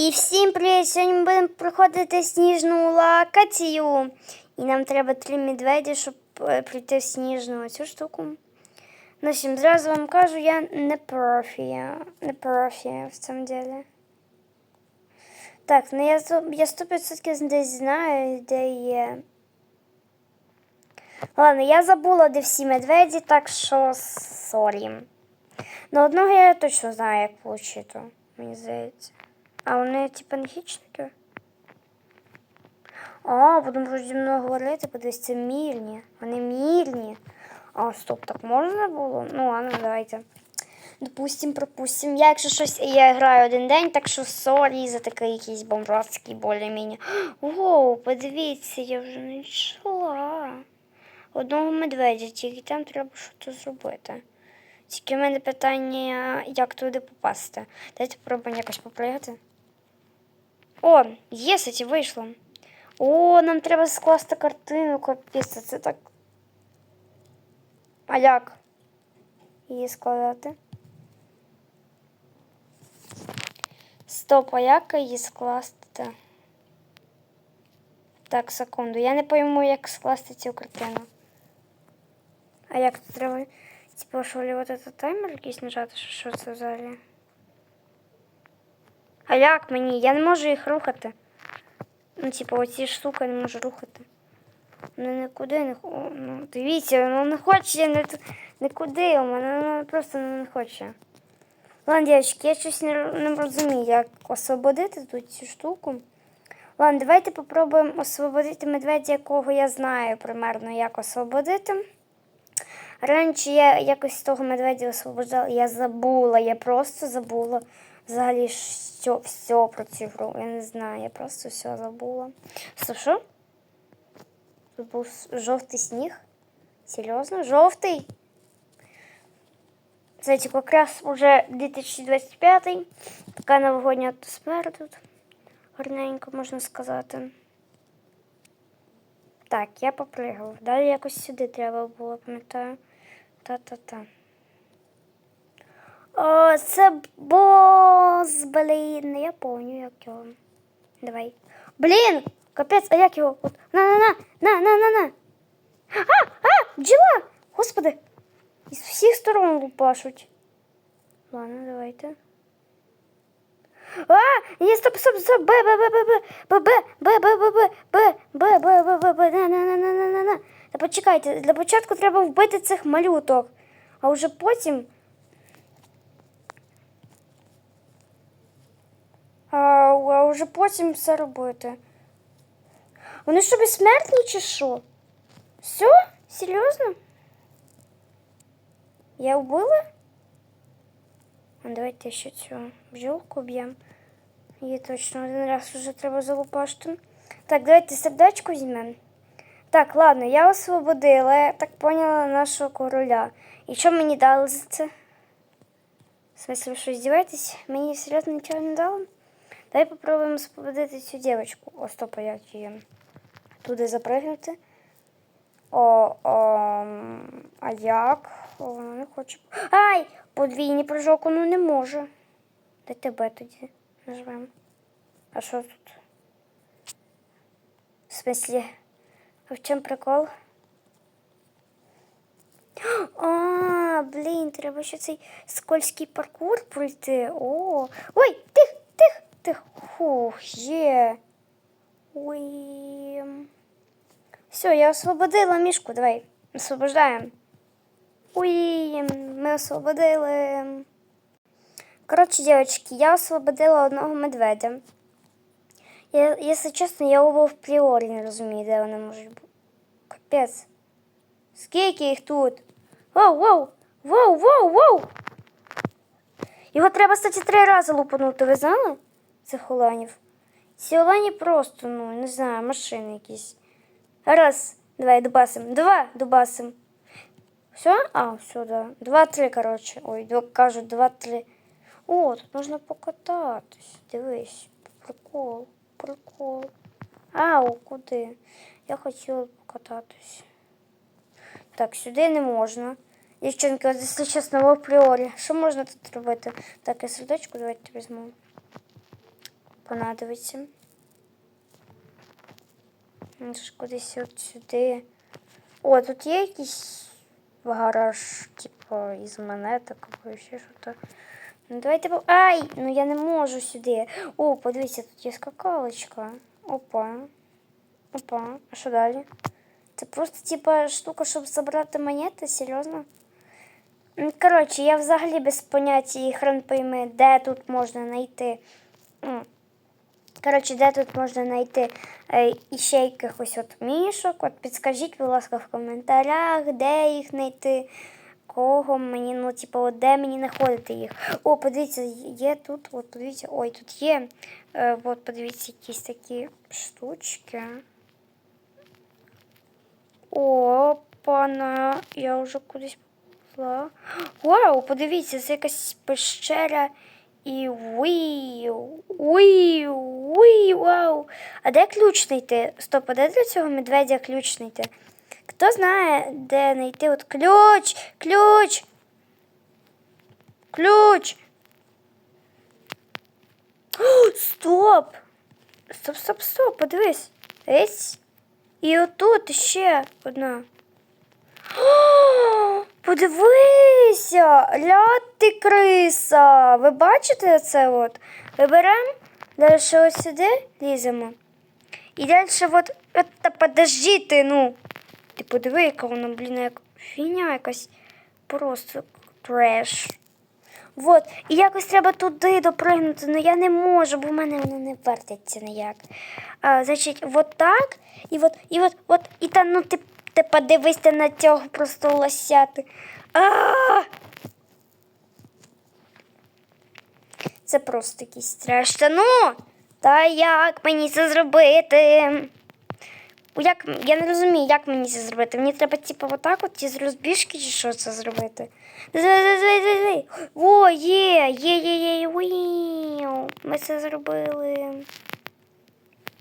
І всім привіт! Сьогодні ми будемо проходити сніжну локацію. І нам треба три медведі, щоб е, прийти в сніжну цю штуку. Ну, всім зразу вам кажу, я не профі. Не профі в цьому ділі. Так, ну я, я 100% десь знаю, де є. Ладно, я забула, де всі медведі, так що сорі. Ну, одного я точно знаю, як получити, мені здається. А вони, типу, не хищники? А, будемо вже зі мною говорити, подивись, це мірні. Вони мірні. А, стоп, так можна було? Ну, ладно, давайте. Допустим, пропустим. Я, якщо щось я граю один день, так що сорі за такий якийсь бомжарський більш-менш. О, подивіться, я вже знайшла. Одного медведя, тільки там треба щось зробити. Тільки в мене питання, як туди попасти. Дайте спробуємо якось попригати. О, є, кстати, вийшло. О, нам треба скласти картину, капець, це так. А як? Її складати? Стоп, а як її скласти? Так, секунду. Я не пойму, як скласти цю картину. А як тут треба? Типа, що вот этот таймер якийсь нажати, що це взагалі? А як мені? Я не можу їх рухати. Ну, типу, оці штуки не можу рухати. Ну нікуди не ну, Дивіться, воно не хоче не, нікуди у мене воно просто не хоче. Ладно, дівчатки, я щось не, не розумію, як освободити тут цю штуку. Ладно, давайте попробуємо освободити медведя, якого я знаю примерно, як освободити. Раніше я якось того медведя освобождала, я забула, я просто забула взагалі що, все про цю гру. Я не знаю, я просто все забула. Що? Тут був жовтий сніг? Серйозно? Жовтий? Це типу якраз уже 2025 така новогодня атмосфера тут. Гарненько, можна сказати. Так, я попригав. Далі якось сюди треба було, пам'ятаю. Та-та-та. О, це бос, блін, я помню, як його. Давай. Блін, капець, а як його? От, на, на, на, на, на, на, на. А, а, бджола! Господи, із всіх сторон лупашуть. Ладно, давайте. А, ні, стоп, стоп, стоп, б, б, б, б, б, б, б, б, б, б, б, б, б, б, б, б, на, на, на, на, на, на, на. Та почекайте, для початку треба вбити цих малюток, а вже потім... А, вже потім все робити. Вони що безсмертні чи що? Все? Серйозно? Я вбила? А давайте ще цю бджолку б'ємо. Її точно один раз вже треба залупашити. Так, давайте сердечко візьмемо. Так, ладно, я освободила, я так поняла, нашого короля. І що мені дали за це? В смысле, ви що, здіваєтесь? Мені серйозно нічого не дали? Давай попробуємо освободити цю дівчинку. О, стоп, а як її туди запригнути. О, о, а як? О, не хоче. Ай! Подвійні прыжок, ну не може. Де тебе тоді нажмемо. А що тут? В смислі? В чому прикол? А, блін, треба ще цей скользький паркур пройти. О, ой, тих, тих. Хух, є. Ой. Все, я освободила мішку. Давай, освобождаємо. Ой, ми освободили. Коротше, дівчатки, я освободила одного медведя. Я, якщо чесно, я його в пріорі не розумію, де вони можуть бути. Капець. Скільки їх тут? Воу, воу, воу, воу, воу. Його треба, кстати, три рази лупанути, ви знали? Цих оленів. Ці олені просто, ну, не знаю, машини якісь. Раз, давай, дубасим. Два, дубасим. Все? А, все, да. Два-три, коротше. Ой, два, кажуть, два-три. О, тут можна покататись. Дивись. Прикол, прикол. Ау, куди? Я хотіла покататись. Так, сюди не можна. Дівчинки, от якщо чесно, в апріорі. Що можна тут робити? Так, я сердечко давайте візьму. Понадобиться. Ну, Кудись от сюди. О, тут є якийсь гараж, типу, із монеток або ще що-то. Ну давайте по. Ай! Ну я не можу сюди. О, подивіться, тут є скакалочка. Опа. Опа. А що далі? Це просто типа штука, щоб забрати монети, серйозно? Ну, Коротше, я взагалі без поняття і хрен пойми, де тут можна знайти. Коротше, де тут можна знайти е, іще якихось от мішок. От підскажіть, будь ласка, в коментарях, де їх знайти, кого мені, ну, типу, де мені знаходити їх. О, подивіться, є тут, от подивіться, ой, тут є. Е, от подивіться, якісь такі штучки. Опана, я вже кудись попала. Вау, подивіться, це якась пещера і віу, віу, віу, вау. А де ключ знайти? Стоп, а де для цього медведя ключ знайти? Хто знає, де знайти от ключ, ключ, ключ. О, стоп! Стоп, стоп, стоп, подивись. Есь. І отут ще одна. Подивися, ля ти криса. Ви бачите це от? Виберемо, далі ось сюди ліземо. І далі от, от та подожди ти, ну. Ти подиви, яка вона, блін, як фіня якась. Просто треш. Вот, і якось треба туди допригнути, але я не можу, бо в мене воно не вертиться ніяк. А, значить, от так, і от, і от, от, і та, ну ти, ти подивись на цього просто лосяти. Це просто якийсь треш. Та ну! Та як мені це зробити? Як, я не розумію, як мені це зробити. Мені треба, типу, отак от із розбіжки чи що це зробити. Дай-дай-дай-дай-дай. О, є, є, є, є, уіу. Ми це зробили.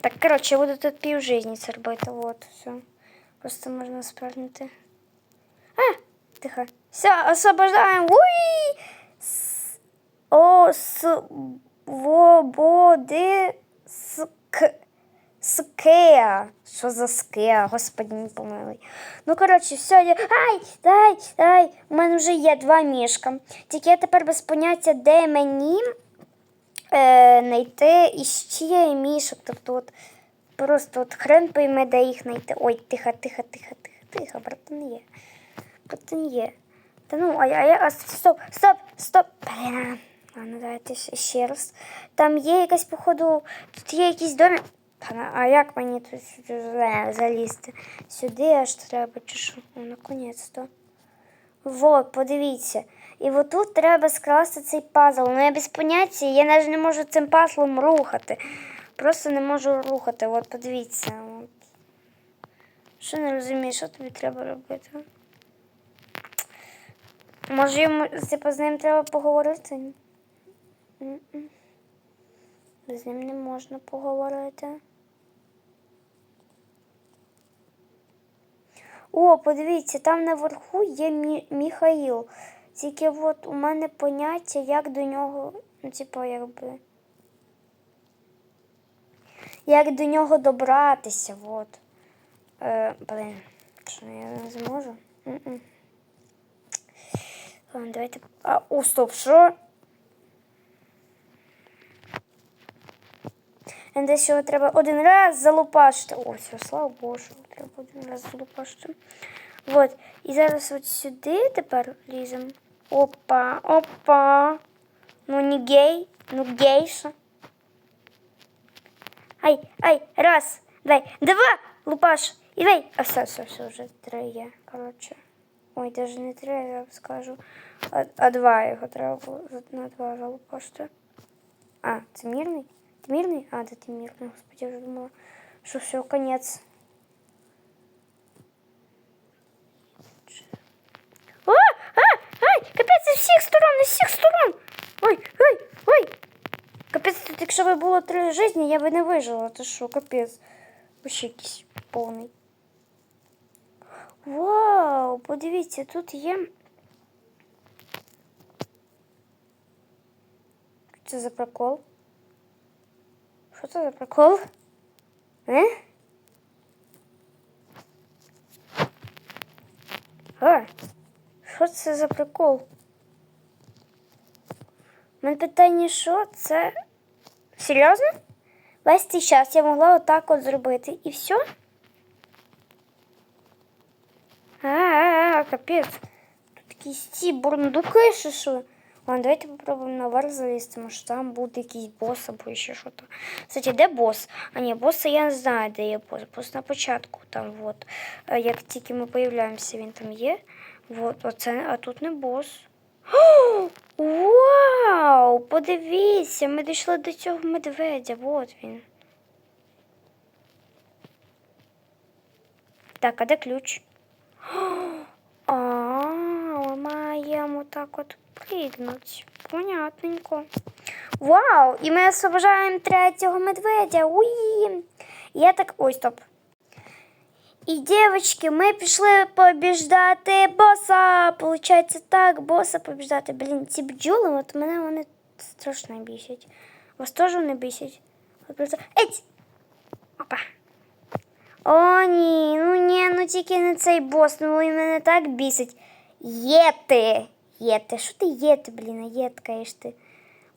Так, коротше, я буду тут пів житті це робити. Вот, все. Просто можна спрыгнути. А, тихо. Все, освобождаємо. Уй! С- О, свободи ск... Скеа. Що за скеа? Господи, не помилуй. Ну, коротше, все, я... Ай, дай, дай. У мене вже є два мішка. Тільки я тепер без поняття, де мені е, знайти іще мішок. Тобто от просто от хрен пойме, де їх знайти. Ой, тихо, тихо, тихо, тихо, тихо, братан є. Братан є. Та ну, а я, а стоп, стоп, стоп. Блін. Ладно, давайте ще- раз. Там є якась, походу, тут є якийсь домик. А як мені тут залізти? Сюди аж треба, чи що? О, наконець-то. Вот, подивіться. І отут треба скласти цей пазл. Ну я без поняття, я навіть не можу цим пазлом рухати. Просто не можу рухати. От подивіться. От. Що не розумієш, що тобі треба робити? Може йому типу, з ним треба поговорити? М-м. З ним не можна поговорити. О, подивіться, там наверху є Мі- Міхаїл. Тільки от у мене поняття, як до нього, ну, типу, якби. Як до нього добратися, от. Е, блин, що я не зможу? Ладно, давайте. А, о, стоп, що? Десь його треба один раз залупашити. О, все, слава що треба один раз залупашити. Вот. І зараз от сюди тепер ліземо. Опа, опа. Ну не гей, ну гейша. Ай, ай, раз, дай, два, лупаш. І дай. А все, все, все, вже три є, коротше. Ой, даже не три, я скажу. А, а два його треба було на два залупашити. А, це мирний? Ти мирний? А, да ти мирний, господи, я вже думала, що все, конець. О, а, ай, капець, з всіх сторон, з всіх сторон. Ой, ой, ой. Капець, тут якщо би було три житті, я би не вижила. Ти що, капець. Вообще якийсь повний. Вау, подивіться, тут є. Що Це за прикол. Що це за прикол? Е? А, що це за прикол? Мене питання, що це? Серйозно? Весь цей час я могла отак от зробити і все? А, капець. Тут якісь ці бурундуки, що що? Ладно, давайте попробуємо наверх залізти, може там буде якийсь бос або ще що то. Кстати, де бос? А ні, боса я не знаю, де є бос. Бос на початку там, от. Е, Як тільки ми появляємося, він там є. Вот, оце, а тут не бос. Вау! Подивіться, ми дійшли до цього медведя, от він. Так, а де ключ? А, ми маємо так от пригнути. Понятненько. Вау! І ми освобождаємо третього медведя. Уї! Я так. Ой, стоп. І, дівчатки, ми пішли побіждати боса. Получається так, боса побіждати. Блін, ці бджоли, от мене вони страшно бісять. Вас теж вони бісять? От просто- Еть! Опа. О, ні, ну ні, ну тільки не цей бос, ну він мене так бісить. Єти! Єти, що ти єти, блін, а єткаєш ти?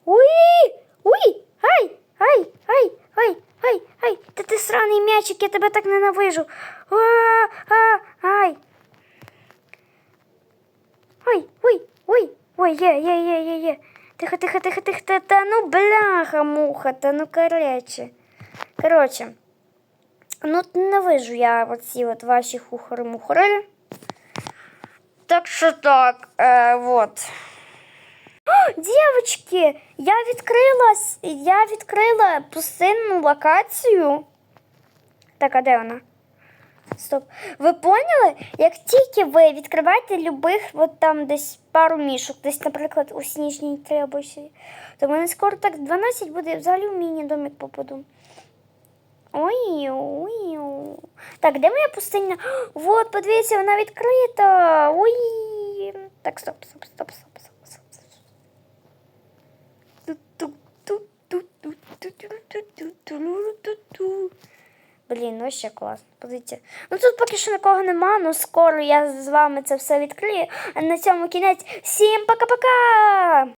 Уй! Уй! Ай! Ай! Ай! Ай! Сраний м'ячик, я тебе так ненавижу. Ай! Ой, ой, ой, ой, є, є, є, є, є. Тихо, тихо, тихо, тихо, та, та ну бляха, муха, та ну короче. Короче, ну ненавижу я оці от ваші хухари-мухари. Так що так, е, вот. Дівчатки, я відкрила, я відкрила пустинну локацію. Так, а де вона? Стоп. Ви поняли? Як тільки ви відкриваєте любих, от там десь пару мішок, десь, наприклад, у сніжній требусі, то мене скоро так 12 буде, взагалі в міні-домик попаду. Ой, ой. Так, де моя пустиня? Вот, подивіться, вона відкрита. Ой. Так, стоп, стоп, стоп, стоп, стоп, стоп. Ту-ту-ту-ту-ту-ту-ту-ту-ту-ту-ту-ту. Блін, ну ще класно. позиція. Ну тут поки що нікого нема, ну скоро я з вами це все відкрию. А на цьому кінець. Всім пока-пока!